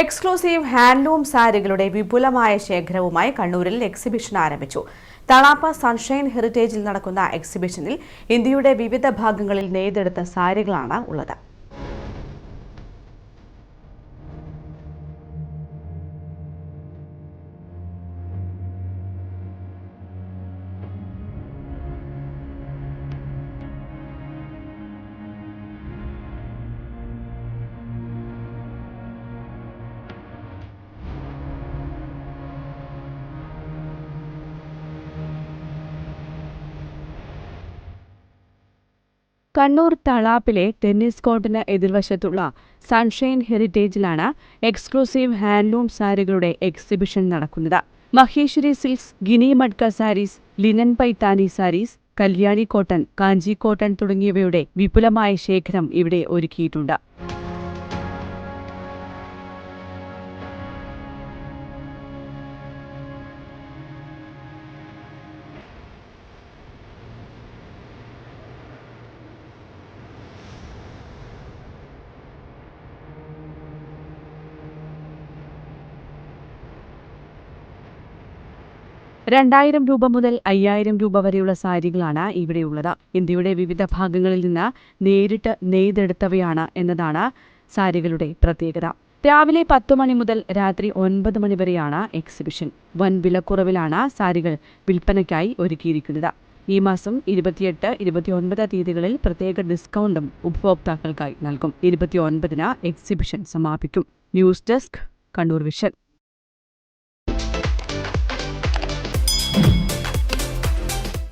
Exclusive handloom സാരികളുടെ വിപുലമായ ശേഖരവുമായി കണ്ണൂരിൽ exhibition ആരംഭിച്ചു. തളാപ്പ സൺഷൈൻ ഹെറിറ്റേജിൽ നടക്കുന്ന എക്സിബിഷനിൽ ഇന്ത്യയുടെ വിവിധ ഭാഗങ്ങളിൽ നെയ്തെടുത്ത സാരികളാണ് ഉള്ളത്. കണ്ണൂർ തളാപ്പിലെ ടെന്നീസ് കോർട്ടിന് എതിർവശത്തുള്ള സൺഷൈൻ ഹെറിറ്റേജിലാണ് എക്സ്ക്ലൂസീവ് ഹാൻഡ്ലൂം സാരികളുടെ എക്സിബിഷൻ നടക്കുന്നത്. Maheshwari silks guinea Matka saris linen Paithani saris Kalyani cotton Kanchi cotton തുടങ്ങിയവയുടെ വിപുലമായ ശേഖരം ഇവിടെ ഒരുക്കിയിട്ടുണ്ട്. രണ്ടായിരം രൂപ മുതൽ അയ്യായിരം രൂപ വരെയുള്ള സാരികളാണ് ഇവിടെയുള്ളത്. ഇന്ത്യയുടെ വിവിധ ഭാഗങ്ങളിൽ നിന്ന് നേരിട്ട് നെയ്തെടുത്തവയാണ് എന്നതാണ് സാരികളുടെ പ്രത്യേകത. രാവിലെ പത്ത് മണി മുതൽ രാത്രി ഒൻപത് മണി വരെയാണ് എക്സിബിഷൻ. വൻ വിലക്കുറവിലാണ് സാരികൾ വിൽപ്പനയ്ക്കായി ഒരുക്കിയിരിക്കുന്നത്. ഈ മാസം ഇരുപത്തിയെട്ട് ഇരുപത്തിയൊൻപത് തീയതികളിൽ പ്രത്യേക ഡിസ്കൗണ്ടും ഉപഭോക്താക്കൾക്കായി നൽകും. ഇരുപത്തിയൊൻപതിന് എക്സിബിഷൻ സമാപിക്കും. News desk Kannur Vision.